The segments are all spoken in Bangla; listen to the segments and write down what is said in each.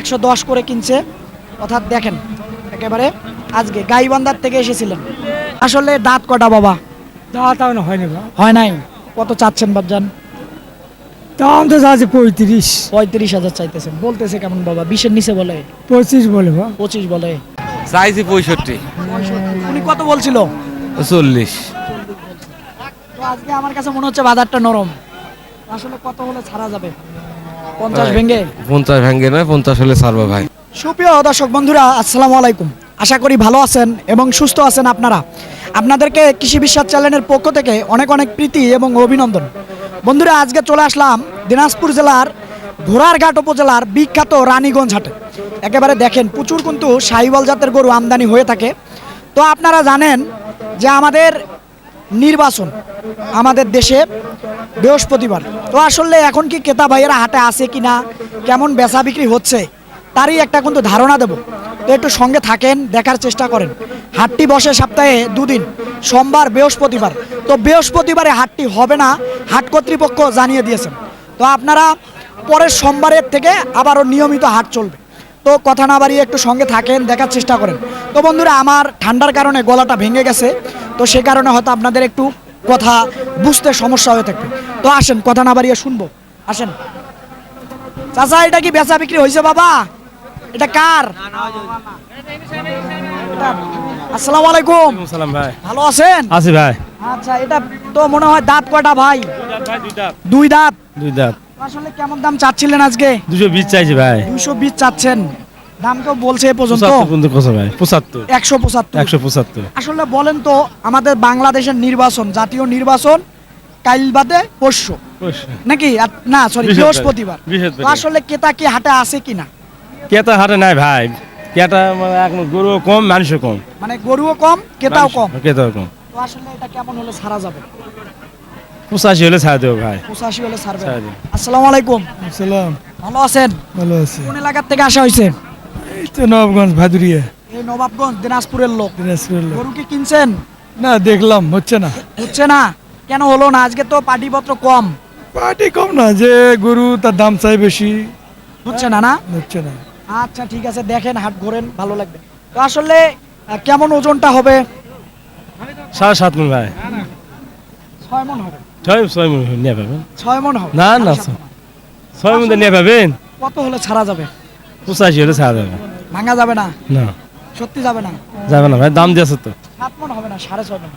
একশো দশ করে কিনছে। অর্থাৎ দেখেন একেবারে আজকে গাইবান্ধার থেকে এসেছিলেন। আসলে দাঁত কটা বাবা? দাঁত হয়নি হয় নাই কত চাচ্ছেন বাবজান দাম তো আছে পঁয়ত্রিশ। পঁয়ত্রিশ হাজার চাইতেছেন। বলতেছে কেমন বাবা? বিশের নিচে বলে। পঁচিশ বলে পঁচিশ বলে। চাইছি পঁয়ষট্টি। উনি কত বলছিল? চল্লিশ। তো আজকে আমার কাছে মনে হচ্ছে বাজারটা নরম। আসলে কত হলে ছাড়া যাবে? পঞ্চাশ ভেঙে পঞ্চাশ ভেঙ্গে নয় পঞ্চাশ হলে ছাড়বো ভাই। সুপ্রিয় দর্শক বন্ধুরা আসসালামু আলাইকুম। আশা করি ভালো আছেন এবং সুস্থ আছেন আপনারা। আপনাদেরকে কৃষি বিশ্বাস চ্যানেলের পক্ষ থেকে অনেক অনেক প্রীতি এবং অভিনন্দন। বন্ধুরা আজকে চলে আসলাম দিনাজপুর জেলার ঘোড়ারঘাট উপজেলার বিখ্যাত রানীগঞ্জ হাটে। একেবারে দেখেন প্রচুর কিন্তু সাহিওয়াল জাতের গরু আমদানি হয়ে থাকে। তো আপনারা জানেন যে আমাদের নির্বাচন আমাদের দেশে বৃহস্পতিবার। তো আসলে এখন কি ক্রেতা ভাইয়েরা হাটে আছে কিনা কেমন বেচা বিক্রি হচ্ছে, তারই একটা কিন্তু ধারণা দেব। তো একটু সঙ্গে থাকেন, দেখার চেষ্টা করেন। হাটটি বসে সপ্তাহে দুদিন, সোমবার, বৃহস্পতিবার। তো বৃহস্পতিবারে হাটটি হবে না, হাট কর্তৃপক্ষ জানিয়ে দিয়েছেন। তো আপনারা পরের সোমবারের থেকে আবারও নিয়মিত হাট চলবে। তো কথা না বাড়িয়ে একটু সঙ্গে থাকেন, দেখার চেষ্টা করেন। তো বন্ধুরা, আমার ঠান্ডার কারণে গলাটা ভেঙে গেছে। তো সে কারণে হয়তো আপনাদের একটু কথা বুঝতে সমস্যা হয়ে থাকবে। তো আসেন কথা না বাড়িয়ে শুনব। আসেন। চাচা এটা কি বেচা বিক্রি হয়েছে বাবা? এটা কার? আসসালামু আলাইকুম। সালাম ভাই। ভালো আছেন? আছি ভাই। আচ্ছা এটা তো মনে হয় দাঁত কয়টা ভাই? দুই দাঁত। দুই দাঁত। আসলে কেমন দাম চাচ্ছিলেন আজকে? দুশো বিশ চাইছি ভাই। দুইশো বিশ চাচ্ছেন। দাম কেউ বলছে এ পর্যন্ত। পর্যন্ত কত ভাই পঁচাত্তর। একশো পঁচাত্তর। একশো পঁচাত্তর। আসলে বলেন তো আমাদের বাংলাদেশের নির্বাচন জাতীয় নির্বাচন কাইল বাদে পরশু। নাকি? না সরি বৃহস্পতিবার। আসলে কেতা কি হাটে আছে কিনা? কেতা হাটে নাই ভাই। কেতা মানে এখন গরু কম মানুষও কম। মানে গরুও কম কেতাও কম। কেতাও কম। তো আসলে এটা কেমন হলে ছাড়া যাবে? পঁচাশি হলে ছাড় দেবো ভাই। পঁচাশি হলে ছাড়বে আসসালামু আলাইকুম। সালাম ভালো আছেন? ভালো আছি। কোন এলাকার থেকে আসা হয়েছে? এই তো নবগঞ্জ ভাদুরিয়া। এই নবাবগঞ্জ দিনাজপুরের লোক। দিনাজপুর গরু কি কিনছেন? না দেখলাম হচ্ছে না। হচ্ছে না? কেন হলো না? আজকে তো পাটিপত্র কম। পার্টি কম না যে গরু তার দাম চাই বেশি। হচ্ছে না না? হচ্ছে না। আচ্ছা ঠিক আছে দেখেন হাট ঘোরেন ভালো লাগবে। তো আসলে আহ, কেমন ওজনটা হবে? সাড়ে সাত মন ভাই। ছয় মন হবে। ছয় ছয় মন নিয়ে পাবেন ছয় মন হবে? না, ছয় মন। নিয়ে পাবেন কত হলে ছাড়া যাবে? পঁচাশি হলে ছাড় দেবে ভাঙা যাবে না? না। সত্যি যাবে না? যাবে না ভাই দাম দিয়েছে তো সাত মন হবে না সাড়ে ছয় মন।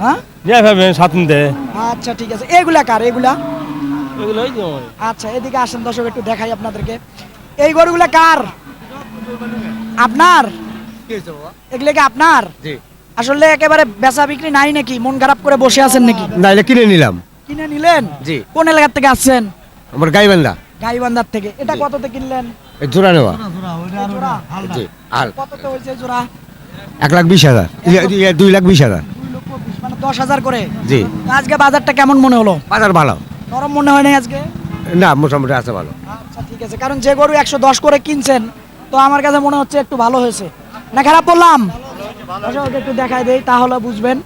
হ্যাঁ? নিয়ে পাবেন সাত মন দেয় আচ্ছা ঠিক আছে। এগুলা কার? এগুলা? আচ্ছা এদিকে আসেন দর্শক একটু দেখাই আপনাদেরকে। এই গরুগুলা কার? আপনার? এগুলো কি আপনার? আসলে একেবারে বেচা বিক্রি নাই নাকি? মন খারাপ করে বসে আছেন নাকি? না এটা কিনে নিলাম। কিনে নিলেন? জি। কোন এলাকার থেকে আসছেন? আমার গাইবান্ধা। গাইবান্ধার থেকে। এটা কততে কিনলেন? জোড়া নেওয়া? জোড়া এক লাখ বিশ হাজার। দুই লাখ বিশ হাজার। মানে দশ হাজার করে। জি। আজকে বাজারটা কেমন মনে হলো? বাজার ভালো। নরম মনে হয় নাই আজকে? না মোটামুটি আছে ভালো। আচ্ছা ঠিক আছে। কারণ যে গরু একশো দশ করে কিনছেন তো আমার কাছে মনে হচ্ছে একটু ভালো হয়েছে। না খারাপ বললাম? একটু দেখাই দেই তাহলে বুঝবেন।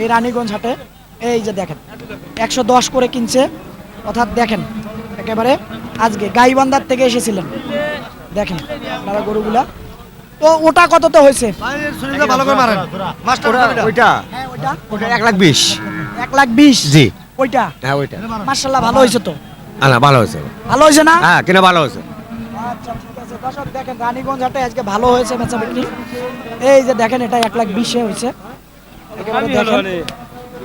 এই রানীগঞ্জ হাটে এই যে দেখেন একশো দশ করে কিনছে। অর্থাৎ দেখেন একেবারে আজকে গাইবান্ধার থেকে এসেছিলেন। দেখেন আপনারা গরুগুলা। তো ওটা কততে হয়েছে? ওইটা হ্যাঁ ওইটা। এক লাখ বিশ। এক লাখ বিশ? জি। ওইটা? হ্যাঁ ওইটা। মার্শাল্লাহ ভালো হয়েছে তো? ভালো হয়েছে। ভালো হয়েছে না? হ্যাঁ কিনা ভালো হয়েছে। আচ্ছা ঠিক আছে। দর্শক দেখেন রানীগঞ্জ হাটে আজকে ভালো হয়েছে বেচা বিক্রি। এই যে দেখেন এটা এক লাখ বিশে হয়েছে। একেবারে দেখেন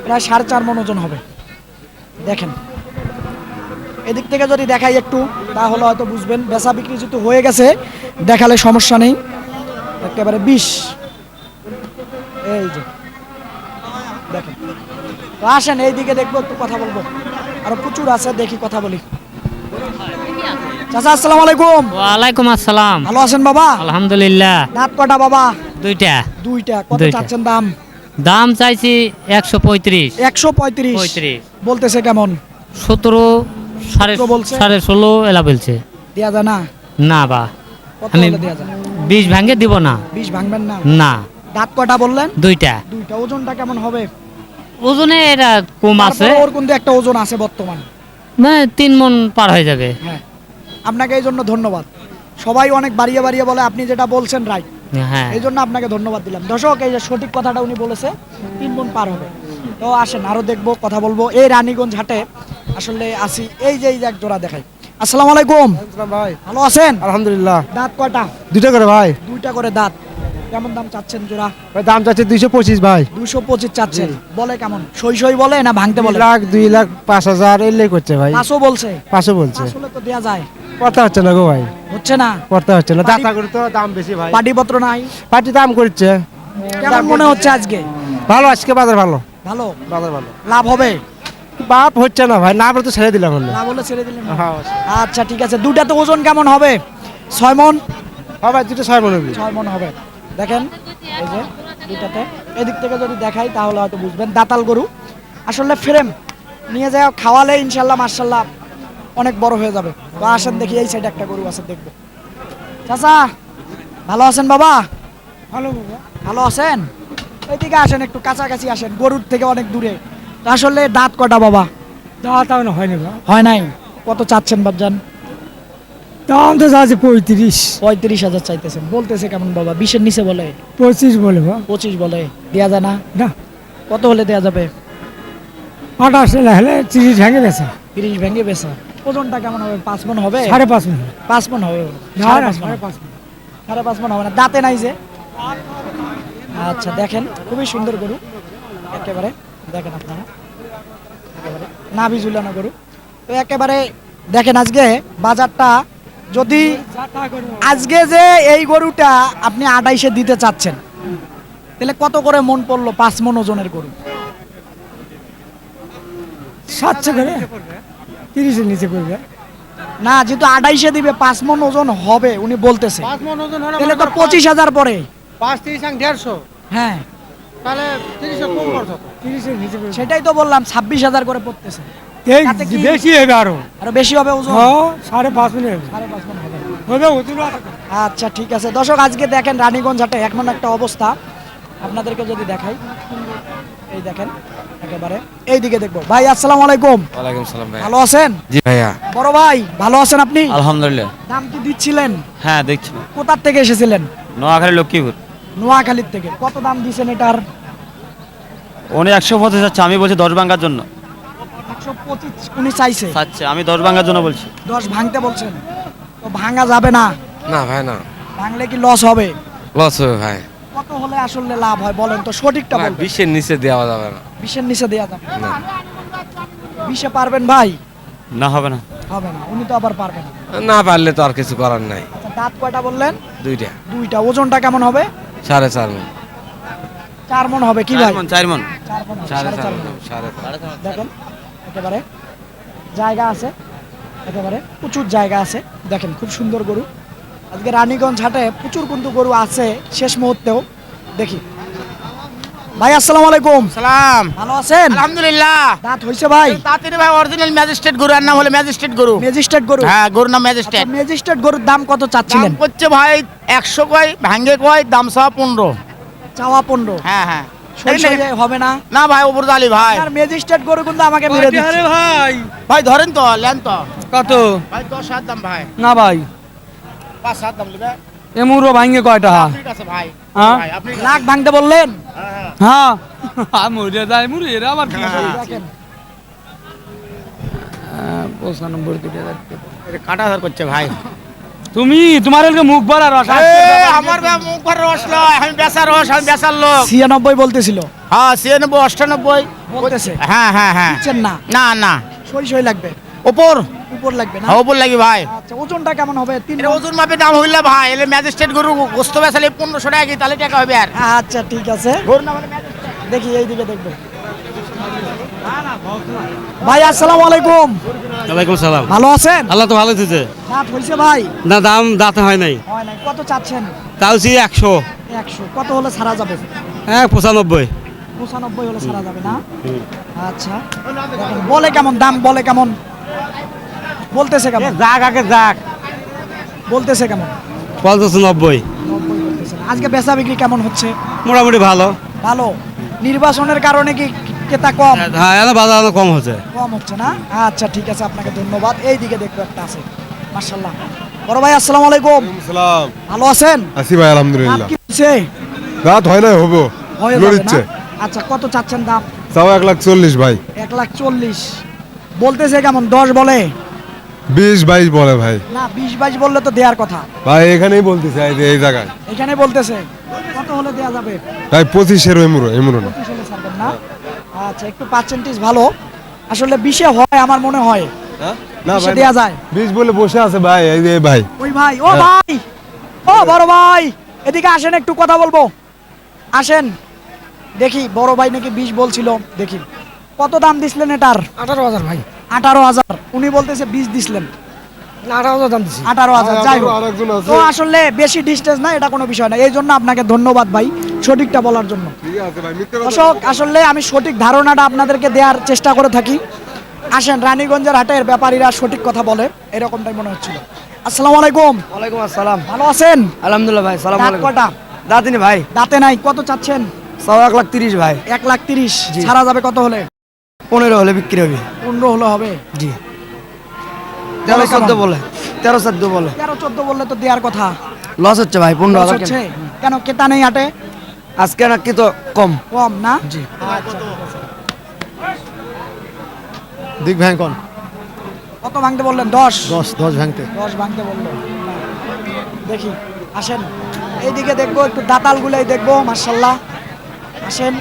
প্রায় সাড়ে চার মন ওজন হবে। দেখেন। এদিক থেকে যদি দেখাই একটু তাহলে হয়তো বুঝবেন বেচা বিক্রি যেহেতু হয়ে গেছে দেখালে সমস্যা নেই। একেবারে বিশ এই যে দেখেন। তো আসেন এইদিকে দেখব একটু কথা বলব। আরও প্রচুর আছে দেখি কথা বলি। চাচা আসসালামু আলাইকুম। ওয়ালাইকুম আসসালাম। ভালো আছেন বাবা? আলহামদুলিল্লাহ। দাঁত কটা বাবা? দুইটা। দুইটা। কত। চাচ্ছেন দাম? দাম চাইছি একশো পঁয়ত্রিশ। একশো পঁয়ত্রিশ। পঁয়ত্রিশ। বলতেছে কেমন? সতেরো সাড়ে বলছে? সাড়ে ষোলো এলা বলছে। দেয়া যায় না? না বা। আমি হলে দেয়া যায়? বিষ ভাঙে দিব না। বিষ ভাঙবেন না? না। দাঁত কটা বললেন? দুইটা। দুইটা। ওজনটা কেমন হবে? ওজনে এটা কম আছে। ওর কিন্তু একটা ওজন আছে বর্তমান। মানে তিন মন পার হয়ে যাবে। হ্যাঁ। আপনাকে এই জন্য ধন্যবাদ। সবাই অনেক বাড়িয়ে বাড়িয়ে বলে আপনি যেটা বলছেন রাইট হ্যাঁ। এই জন্য আপনাকে ধন্যবাদ দিলাম। দর্শক এই যে সঠিক কথাটা উনি বলেছে তিন মন পার হবে। তো আসেন আরও দেখব কথা বলব। এই রানীগঞ্জ হাটে আসলে আসি এই যে এই যে এক জোড়া দেখাই। আসসালামু আলাইকুম। ভাই। ভালো আছেন? আলহামদুলিল্লাহ। দাঁত কয়টা? দুইটা করে ভাই। দুইটা করে দাঁত। কেমন দাম চাচ্ছেন জোড়া? ভাই দাম চাচ্ছে দুইশো পঁচিশ ভাই। পঁচিশ চাচ্ছেন। বলে কেমন? সই সই বলে না ভাঙতে বলে? লাখ দুই লাখ পাঁচ হাজার এলেই করছে ভাই। পাঁচও বলছে? পাঁচশো বলছে। আসলে তো দেয়া যায়। করতে হচ্ছে না গো ভাই। হচ্ছে না? করতে হচ্ছে না। দাতা করে তো দাম বেশি ভাই। পাটিপত্র নাই? পাটি দাম করছে। কেমন মনে হচ্ছে আজকে? ভালো আজকে বাজার ভালো। ভালো? বাজার ভালো। লাভ হবে? বাপ হচ্ছে না ভাই না বলে তো ছেড়ে দিলাম লাভ হলে ছেড়ে দিলেন না? হ্যাঁ আচ্ছা ঠিক আছে। দুটা তো ওজন কেমন হবে? ছয় মন? হ্যাঁ ভাই দুটো ছয় মনে হবে। ছয় মন হবে। দেখেন এই যে দুটাতে এদিক থেকে যদি দেখাই তাহলে হয়তো বুঝবেন। দাতাল গরু। আসলে ফ্রেম নিয়ে যায় খাওয়ালে ইনশাল্লাহ মার্শাল্লাহ অনেক বড় হয়ে যাবে। তো আসেন দেখি এই সাইডে একটা গরু আছে দেখব। চাচা ভালো আছেন বাবা? ভালো ভালো আছেন? এইদিকে আসেন একটু কাছাকাছি আসেন। গরুর থেকে অনেক দূরে। তো আসলে দাঁত কটা বাবা? দাম তাও হয়নি হয় নাই? কত চাচ্ছেন বাবজান দাম তো যাচ্ছে পঁয়ত্রিশ। পঁয়ত্রিশ হাজার চাইতেছেন। বলতেছে কেমন বাবা? বিশের নিচে বলে। পঁচিশ বলে বা পঁচিশ বলে। দেয়া যায় না? না। কত হলে দেয়া যাবে? আঠাশ হলে তিরিশ ভেঙে গেছে। তিরিশ ভেঙে বেচা ওজনটা কেমন হবে? পাঁচ মন হবে? সাড়ে পাঁচ মিনিট পাঁচ মন হবে। সাড়ে পাঁচ হবে। সাড়ে পাঁচ মন হবে না। দাঁতে নাই যে? আচ্ছা দেখেন। খুবই সুন্দর গরু। একেবারে। দেখেন আপনারা। নাভি ঝুলানো গরু তো একেবারে দেখেন আজকে বাজারটা যদি আজকে যে এই গরুটা আপনি আড়াইশে দিতে চাচ্ছেন তাহলে কত করে মন পড়ল পাঁচ মন ওজনের গরু? সাতশো করে? তিরিশের নিচে পড়বে। না যেহেতু আড়াইশে দিবে পাঁচ মন ওজন হবে উনি বলতেছে। ওজন তাহলে তো পঁচিশ হাজার পরে পাঁচ তিরিশ দেড়শো। হ্যাঁ। তাহলে তিরিশের সেটাই তো বললাম ছাব্বিশ হাজার করে পড়তেছে। এই তাতে কি- বেশি হবে আরও। আরও বেশি হবে ওজন? হ্যাঁ সাড়ে পাঁচ মিনিট হবে। সাড়ে পাঁচ মণ হবে। হবে ওজন আচ্ছা ঠিক আছে। দর্শক আজকে দেখেন রানীগঞ্জ হাটে এমন একটা অবস্থা। আপনাদেরকে যদি দেখাই এই দেখেন একেবারে। এই দিকে দেখব। ভাই আসসালামু আলাইকুম। ওয়ালাইকুম সালাম ভাই ভালো আছেন? জি ভাইয়া। বড় ভাই ভালো আছেন আপনি? আলহামদুলিল্লাহ। দাম কি দিচ্ছিলেন? হ্যাঁ দেখছি। কোথার থেকে এসেছিলেন? নোয়াখালী লক্ষ্মীপুর। নোয়াখালীর থেকে। কত দাম দিয়েছেন এটার? উনি একশো পঁচিশ যাচ্ছে আমি বলছি দশ ভাঙ্গার জন্য। একশো পঁচিশ উনি চাইছে? চাচ্ছে আমি দশ ভাঙ্গার জন্য বলছি। দশ ভাঙতে বলছেন? তো ভাঙা যাবে না? না ভাই না। ভাঙলে কি লস হবে? লস হবে ভাই। কত হলে আসলে লাভ হয় বলেন তো সঠিকটা ভাই, বলবেন। বিশের নিচে দেওয়া যাবে না। বিশের নিচে দেয়া যাবে না। বিশে পারবেন ভাই? না হবে না। হবে না উনি তো আবার পারবেন না। না পারলে তো আর কিছু করার নাই। আচ্ছা দাঁত কয়টা বললেন? দুইটা। দুইটা ওজনটা কেমন হবে? সাড়ে চার মন। চার মন হবে কি ভাই? চার মন চার মণ সাড়ে সাড়ে চার চার মন সাড়ে দেখেন একেবারে জায়গা আছে একেবারে প্রচুর জায়গা আছে। দেখেন খুব সুন্দর গরু। আজকে রানীগঞ্জ হাটে প্রচুর কিন্তু গরু আছে শেষ মুহূর্তেও। দেখি ভাই আসসালামু আলাইকুম। সালাম। ভালো আছেন? আলহামদুলিল্লাহ। দাঁত হইছে ভাই। তাড়াতাড়ি ভাই অরিজিনাল ম্যাজিস্ট্রেট গরু আর নাম হলো ম্যাজিস্ট্রেট গরু। ম্যাজিস্ট্রেট গরু। হ্যাঁ গরুর নাম ম্যাজিস্ট্রেট ম্যাজিস্ট্রেট গরুর দাম কত দাম চাচ্ছিলেন করছে ভাই একশো কয় ভাঙ্গে কয় দাম সহ পনেরো। চাওয়া পনেরো। হ্যাঁ হ্যাঁ। সই সই হবে না? না ভাই ওপর দালি ভাই। আর ম্যাজিস্ট্রেট গরু কিন্তু আমাকে মেরে দিচ্ছে। ভাই? ভাই ধরেন তো লেন তো। কত? ভাই দশ হাত দাম ভাই। না ভাই। পাঁচ হাত দাম নেবে। এমুরো ভাঙ্গে কয়টা ঠিক আছে ভাই। হ্যাঁ? আপনি লাখ ভাঙতে বললেন? হ্যাঁ। মরে যায় মরে এরা আবার কি দেখেন পঁচানব্বই দুটো কাটা ধর করছে ভাই। তুমি তোমার এলকে মুখ ভরা রস আমার ভাই মুখ ভর রস আমি বেচার রস আমি বেচার লোক। ছিয়ানব্বই বলতেছিল। হ্যাঁ ছিয়ানব্বই অষ্টানব্বই। বলতেছে। হ্যাঁ হ্যাঁ হ্যাঁ। দিচ্ছেন না? না না। সই সই লাগবে। ওপর। উপর লাগবে না? হ্যাঁ ওপর লাগি ভাই। আচ্ছা ওজনটা কেমন হবে? তিন ওজন মাপে দাম হইলে ভাই এলে ম্যাজিস্ট্রেট গরু গোস্ত বেচালে পনেরোশো টাকা তাহলে টাকা হবে আর। আচ্ছা ঠিক আছে। গরু না হলে দেখি এই দিকে দেখব। ভাই আসসালামু আলাইকুম। ওয়ালাইকুম সালাম। ভালো আছেন? আল্লাহ তো ভালো দাঁত হয়েছে ভাই? না দাম দাঁতে হয় নাই। হয় নাই। কত চাচ্ছেন? তাও সি একশো। একশো। কত হলে ছাড়া যাবে? হ্যাঁ পঁচানব্বই। পঁচানব্বই হলে ছাড়া যাবে না? আচ্ছা। বলে কেমন দাম বলে কেমন? বলতেছে কেমন? যাক আগে যাক। বলতেছে কেমন? পঞ্চাশ নব্বই। নব্বই বলতেছে। না। আজকে বেচা বিক্রি কেমন হচ্ছে? মোটামুটি ভালো। ভালো। নির্বাচনের কারণে কি ক্রেতা কম? হ্যাঁ বাজার কম হচ্ছে। কম হচ্ছে না? আচ্ছা ঠিক আছে আপনাকে ধন্যবাদ। এই দিকে দেখব একটা আছে। মার্শাল্লাহ বড় ভাই আসসালামু আলাইকুম। সালাম। ভালো আছেন? আসি ভাই আলহামদুলিল্লাহ। কি হচ্ছে? রাত হয় না হব। হয়ে লোড যাবে না? ইচ্ছে আচ্ছা কত চাচ্ছেন দাম? চাও এক লাখ চল্লিশ ভাই। এক লাখ চল্লিশ। বলতেছে কেমন? দশ বলে। বিশ বাইশ বলে ভাই। না বিশ বাইশ বললে তো দেওয়ার কথা। ভাই এখানেই বলতেছে এই যে এই জায়গায়। এখানে বলতেছে কত হলে দেওয়া যাবে? ভাই পঁচিশের এমুরো এমুরো না। পঁচিশ হলে ছাড়বেন না? আচ্ছা একটু পার্সেন্টেজ ভালো। আসলে বিশে হয় আমার মনে হয়। না ভাই দেওয়া যায়। বিশ বলে বসে আছে ভাই এই যে ভাই। ওই ভাই ও ভাই ও বড় ভাই। এদিকে আসেন একটু কথা বলব। আসেন দেখি বড় ভাই নাকি বিশ বলছিল দেখি। কত দাম দিছিলেন এটার? আঠারো হাজার ভাই। আঠারো হাজার। উনি বলতেছে বিশ দিছিলেন। আঠারো হাজার দাম দিছি। আঠারো হাজার যাই হোক। আরেকজন আছে। তো আসলে বেশি ডিস্টেন্স না এটা কোনো বিষয় না। এই জন্য আপনাকে ধন্যবাদ ভাই সঠিকটা বলার জন্য। ঠিক আছে ভাই মিথ্যে কথা দর্শক আসলে আমি সঠিক ধারণাটা আপনাদেরকে দেওয়ার চেষ্টা করে থাকি। আসেন রানীগঞ্জের হাটের ব্যাপারীরা সঠিক কথা বলে এরকমটাই মনে হচ্ছিল। আসসালামু আলাইকুম। ওয়ালাইকুম আসসালাম। ভালো আছেন? আলহামদুলিল্লাহ ভাই সালাম দাঁত কটা? দাদিনি ভাই। দাঁতে নাই কত চাচ্ছেন? সব এক লাখ তিরিশ ভাই। এক লাখ তিরিশ। ছাড়া যাবে কত হলে? পনেরো হলে বিক্রি হবে। পনেরো হলে হবে? জি। তেরো চোদ্দ বলে তেরো চোদ্দ বলে। তেরো চোদ্দ বললে তো দেওয়ার কথা। লস হচ্ছে ভাই পনেরো লস হাজার হচ্ছে? কেন কেতা নেই হাটে? আজকে না কি তো কম। কম না? জি। দিক ভাই কোন? কত ভাঙতে বললেন? দশ? দশ দশ ভাঙতে। দশ ভাঙতে বলল দেখি আসেন। এইদিকে দেখব একটু দাতালগুলাই দেখব মার্শাল্লাহ আসেন।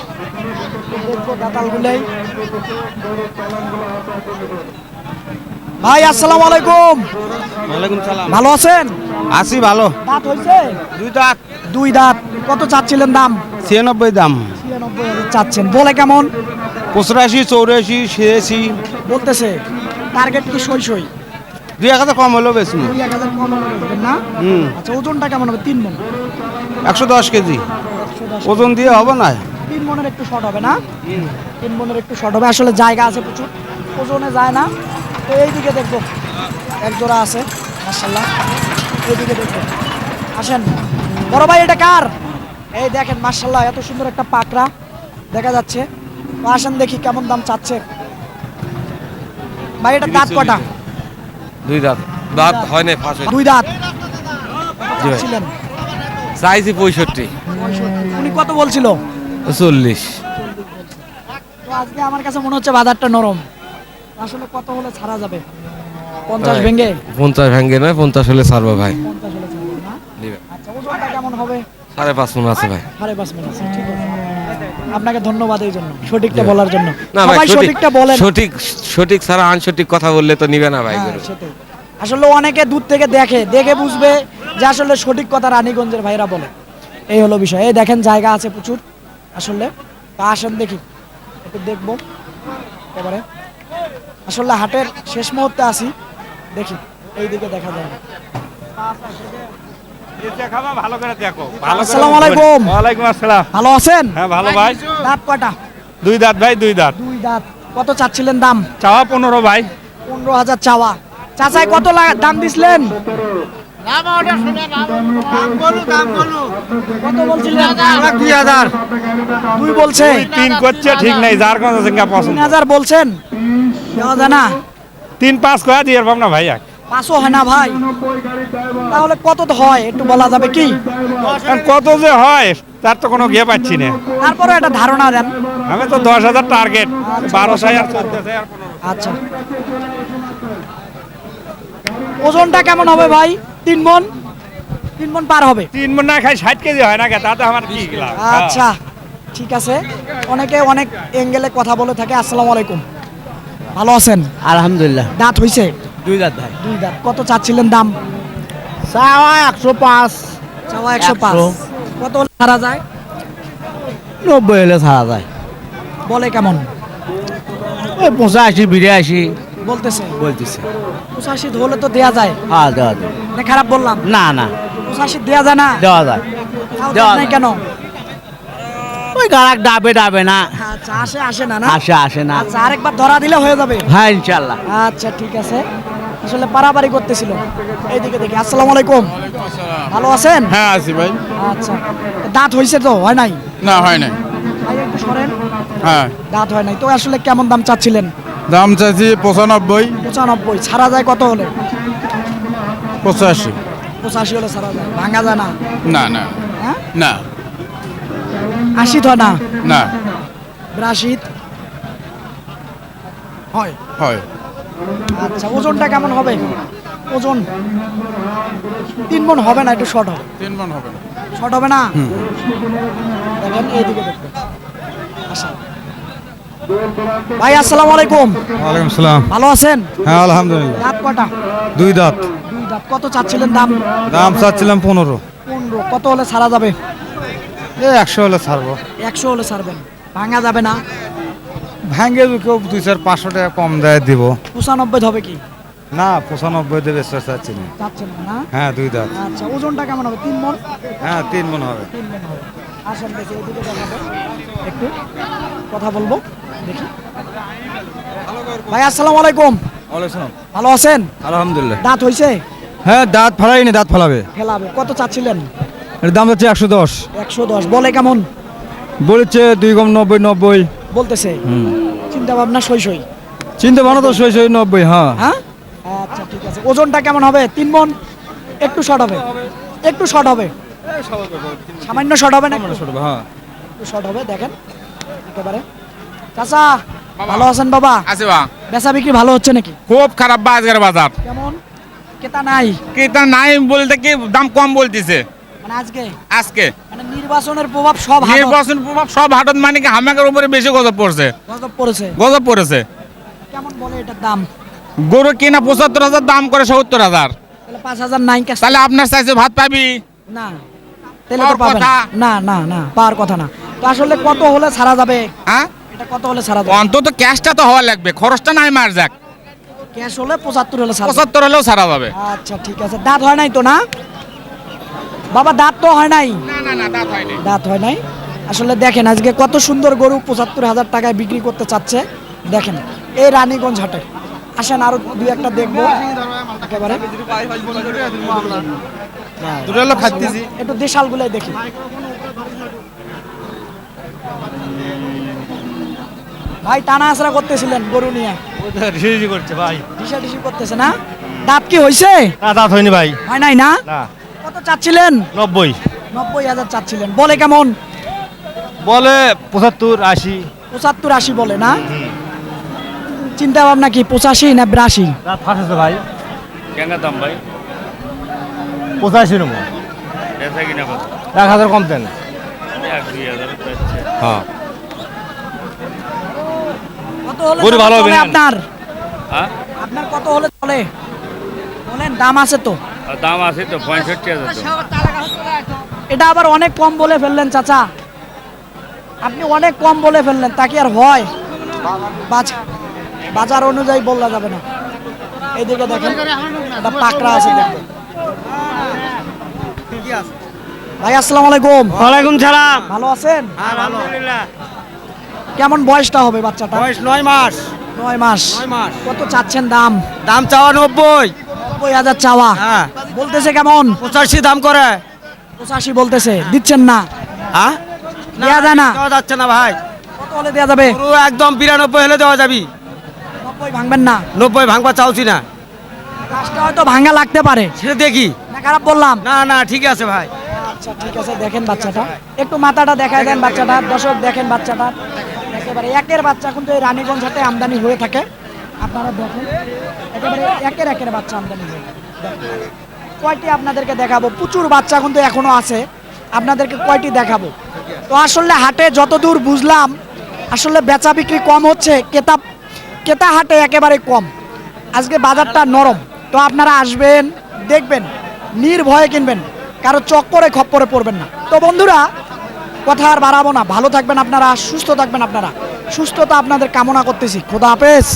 দেখব দাতালগুলাই ভাই আসসালামু আলাইকুম। ওয়ালাইকুম সালাম। ভালো আছেন? আসি ভালো। দাঁত দুই দাঁত। দুই দাঁত। কত চাচ্ছিলেন দাম? ছিয়ানব্বই দাম। ছিয়ানব্বই চাচ্ছেন। বলে কেমন? পঁচাশি চৌরাশি ছিয়াশি। বলতেছে। টার্গেট কি সই সই দুই এক হাজার কম হলেও বেশি দুই এক হাজার কম না? হুম। আচ্ছা ওজনটা কেমন হবে? তিন মন। একশো দশ কেজি। ওজন দিয়ে হবে না? তিন মনের একটু শর্ট হবে না? তিন মনের একটু শর্ট হবে। আসলে জায়গা আছে প্রচুর। ওজনে যায় না। তো এইদিকে দেখব। এক জোড়া আছে মার্শাল্লাহ এইদিকে দেখব। আসেন। বড় ভাই এটা কার? এই দেখেন মার্শাল্লাহ এত সুন্দর একটা পাকড়া। দেখা যাচ্ছে। আসেন দেখি কেমন দাম চাচ্ছে। ভাই এটা দাঁত কটা? দুই দাঁত। দাঁত হয় না ফাঁস দুই দাঁত। ছিলেন। চাইছি পঁয়ষট্টি। উনি কত বলছিল? চল্লিশ। তো আজকে আমার কাছে মনে হচ্ছে বাজারটা নরম। আসলে কত হলে ছাড়া যাবে? পঞ্চাশ ভাই। ভেঙে? পঞ্চাশ ভেঙ্গে নয় পঞ্চাশ হলে ছাড়বো ভাই। পঞ্চাশ হলে ছাড়বে না? আচ্ছা ওজনটা কেমন হবে? সাড়ে পাঁচ মন আছে ভাই। সাড়ে পাঁচ মিনিট আছে ঠিক আছে। আপনাকে ধন্যবাদ এই জন্য সঠিকটা বলার জন্য। ভাই সবাই সঠিকটা বলেন। সঠিক সঠিক ছাড়া আনসঠিক কথা বললে তো নিবে না ভাই হ্যাঁ, সেটাই। আসলে অনেকে দূর থেকে দেখে দেখে বুঝবে যে আসলে সঠিক কথা রানীগঞ্জের ভাইরা বলে। এই হলো বিষয়। এই দেখেন জায়গা আছে প্রচুর। আসলে তা আসেন দেখি একটু দেখব। এবারে। আসলে হাটের শেষ মুহূর্তে আসি। দেখি এইদিকে দেখা যায়। ভালো করে দেখো। আসসালামু আলাইকুম। ওয়ালাইকুম আসসালাম। ভালো আছেন? হ্যাঁ ভালো ভাই। দাঁত কটা দুই দাঁত ভাই দুই দাঁত। দুই দাঁত। কত চাচ্ছিলেন দাম? চাওয়া পনেরো ভাই। পনেরো হাজার চাওয়া। চাচাই কত দাম দিছিলেন? কত বলছিলেন? দুই হাজার। দুই বলছে। তিন করছে ঠিক নাই। যার পছন্দ। হাজার বলছেন? দেওয়া যায় না। তিন পাঁচ করে দিয়ে পাব না ভাই এক। পাঁচও হয় না ভাই। তাহলে কত তো হয় একটু বলা যাবে কি? কত যে হয় তার তো কোনো গিয়ে পাচ্ছি না। তারপরে একটা ধারণা দেন। আমি তো দশ হাজার টার্গেট চোদ্দ চাই আচ্ছা। ওজনটা কেমন হবে ভাই? তিন মন? তিন মন পার হবে? তিন মন না খাই ষাট কেজি হয় না তাতে আমার কি আচ্ছা ঠিক আছে। অনেকে অনেক এঙ্গেলে কথা বলে থাকে আসসালামু আলাইকুম। ভালো আছেন? আলহামদুলিল্লাহ। দাঁত হইছে? দুই দাঁত ভাই। দুই দাঁত। কত চাচ্ছিলেন দাম? চাওয়া একশো পাঁচ। চাওয়া একশো পাঁচ। কত ছাড়া যায়? নব্বই হলে ছাড়া যায়। বলে কেমন? ওই পঁচাশি বিরাশি। বলতেছে। বলতেছে। পঁচাশি হলে তো দেয়া যায়। হ্যাঁ দেওয়া যায়। না খারাপ বললাম। না না। পঁচাশি দেয়া যায় না? দেওয়া যায়। দেওয়া যায়। কেন? ওই গাড়াক ডাবে ডাবে না। আচ্ছা আসে আসে না না? আসে আসে না। আচ্ছা আরেকবার ধরা দিলে হয়ে যাবে। হ্যাঁ ইনশাল্লাহ আচ্ছা ঠিক আছে। আসলে পারাপারি করতেছিল। এইদিকে দেখি আসসালামু আলাইকুম। ভালো আছেন? হ্যাঁ আছি ভাই। আচ্ছা দাঁত হয়েছে তো হয় নাই? না হয় নাই। ভাই একটু সরেন। হ্যাঁ। দাঁত হয় নাই। তো আসলে কেমন দাম চাচ্ছিলেন? দাম চাইছি পঁচানব্বই। পঁচানব্বই ছাড়া যায় কত হলে? পঁচাশি। পঁচাশি হলে ছাড়া যায়। ভাঙা যায় না? না না। হ্যাঁ? না। আশি তো না? না। বিরাশি হয়। হয়। আচ্ছা ওজনটা কেমন হবে? ওজন তিন মন হবে না একটু শর্ট হবে। তিন মন হবে না। শর্ট হবে না? দেখেন এইদিকে দেখবেন আচ্ছা। ভাই আসসালামু আলাইকুম। ওয়ালাইকুম সালাম। ভালো আছেন? হ্যাঁ আলহামদুলিল্লাহ। দাঁত কটা দুই দাঁত। দুই দাঁত। কত চাচ্ছিলেন দাম? দাম চাচ্ছিলাম পনেরো। পনেরো। কত হলে ছাড়া যাবে? এই একশো হলে ছাড়বো। একশো হলে ছাড়বেন। ভাঙা যাবে না? ভেঙে কেউ দুই চার পাঁচশো টাকা কম দেয় দিব। পঁচানব্বই হবে কি? না পঁচানব্বই দেবে চাচ্ছি না। চাচ্ছেন না হ্যাঁ দুই দাঁত। আচ্ছা ওজনটা কেমন হবে? তিন মন? হ্যাঁ তিন মন হবে। তিন মন হবে। আসেন দেখি এদিকে দেখাবো। একটু কথা বলব দেখি। ভাই আসসালামু আলাইকুম। ভালো আছেন? আলহামদুলিল্লাহ। দাঁত হইছে? হ্যাঁ দাঁত ফালাইনি দাঁত ফালাবে। খেলাবে কত চাচ্ছিলেন? এর দাম হচ্ছে একশো দশ। একশো দশ। বলে কেমন? বলেছে দুই কম নব্বই নব্বই। বলতেছে। চিন্তা ভাবনা সই সই। চিন্তা ভাবনা তো ছয় ছয় নব্বই হ্যাঁ। হ্যাঁ? আচ্ছা ঠিক আছে। ওজনটা কেমন হবে? তিন মন? একটু শর্ট হবে। একটু শর্ট হবে। সামান্য শর্ট হবে না হ্যাঁ। একটু শর্ট হবে দেখেন। একেবারে। চাচা ভালো আছেন বাবা? আছে বা বেচা বিক্রি ভালো হচ্ছে নাকি? খুব খারাপ বা আজকের বাজার। কেমন? কেতা নাই? কেতা নাই বলতে কি দাম কম বলতেছে। মানে আজকে? আজকে। মানে নির্বাচনের প্রভাব সব নির্বাচন প্রভাব সব হাটত মানে কি হামাকের উপরে বেশি গজব পড়ছে। গজব পড়েছে। গজব পড়েছে। কেমন বলে এটার দাম? গরু কিনা পঁচাত্তর হাজার দাম করে সত্তর হাজার। তাহলে পাঁচ হাজার নাই তাহলে আপনার চাইছে ভাত পাবি? না। তাহলে তো পাওয়ার পাবেন। কথা। না না না পাওয়ার কথা না। তো আসলে কত হলে ছাড়া যাবে? হ্যাঁ? এটা কত হলে ছাড়া যাবে? অন্তত ক্যাশটা তো হওয়া লাগবে। খরচটা নাই মার যাক। ক্যাশ হলে পঁচাত্তর হলে ছাড়া যাবে। পঁচাত্তর হলেও ছাড়া যাবে। আচ্ছা ঠিক আছে। দাঁত হয় নাই তো না? বাবা দাঁত তো হয় নাই? না দাঁত হয় নাই? আসলে দেখেন আজকে কত সুন্দর গরু পঁচাত্তর হাজার টাকায় বিক্রি করতে চাচ্ছে। দেখেন এই রানীগঞ্জ হাটে। আসেন আরও দুই একটা দেখব। একেবারে। একটু দেখি। ভাই টানা আসরা করতেছিলেন গরু নিয়ে। করছে ভাই। করতেছে না? দাঁত কি হয়েছে দাঁত হয়নি ভাই। হয় নাই না? না। কত চাচ্ছিলেন? নব্বই। নব্বই হাজার চাচ্ছিলেন। বলে কেমন? বলে পঁচাত্তর আশি। পঁচাত্তর আশি বলে না? চিন্তা ভাবনা কি পঁচাশি না বিরাশি? ফাঁসেছে ভাই। কেন দাম ভাই? পঁচাশি নম্বর এক হাজার কম দেন। হ্যাঁ। গরু ভালো হবে আপনার? আপনার কত হলে চলে? বলেন দাম আছে তো। দাম আছে তো পঁয়ষট্টি হাজার এটা আবার অনেক কম বলে ফেললেন চাচা। আপনি অনেক কম বলে ফেললেন তাকে আর হয়? বাজার অনুযায়ী বলা যাবে না। এইদিকে দেখেন পাকড়া আছে ভাই আসসালামু আলাইকুম। ওয়ালাইকুম সালাম। ভালো আছেন? আলহামদুলিল্লাহ। কেমন বয়সটা হবে বাচ্চাটা? বয়স নয় মাস। নয় মাস। নয় মাস। কত চাচ্ছেন দাম? দাম চাওয়া নব্বই। নব্বই হাজার চাওয়া। হ্যাঁ। বলতেছে কেমন? পঁচাশি দাম করে। পঁচাশি বলতেছে দিচ্ছেন না। হ্যাঁ দেওয়া যায় না। দেওয়া যাচ্ছে না ভাই। কত হলে দেওয়া যাবে? পুরো একদম বিরানব্বই হলে দেওয়া যাবি। নব্বই ভাঙবেন না। নব্বই ভাঙবা চাওছি না। লাস্টে হয়তো ভাঙা লাগতে পারে। সেটা দেখি। না খারাপ বললাম। না না ঠিক আছে ভাই। আচ্ছা ঠিক আছে দেখেন বাচ্চাটা। একটু মাথাটা দেখায় দেন বাচ্চাটা। দর্শক দেখেন বাচ্চাটা। একেবারে একের বাচ্চা কিন্তু এই রানীগঞ্জ হাটে আমদানি হয়ে থাকে। আপনারা দেখেন। একেবারে একের একের বাচ্চা আমদানি হয়ে থাকে। কয়টি আপনাদেরকে দেখাবো? প্রচুর বাচ্চা কিন্তু এখনও আছে। আপনাদেরকে কয়টি দেখাবো? তো আসলে হাটে যতদূর বুঝলাম, আসলে বেচা বিক্রি কম হচ্ছে কেতা কেতা হাটে একেবারে কম। আজকে বাজারটা নরম। তো আপনারা আসবেন, দেখবেন, নির্ভয়ে কিনবেন, কারও চক্করে খপ্পরে পড়বেন না। তো বন্ধুরা, কথা আর বাড়াবো না। ভালো থাকবেন আপনারা, সুস্থ থাকবেন আপনারা। সুস্থতা আপনাদের কামনা করতেছি। খোদা হাফেজ।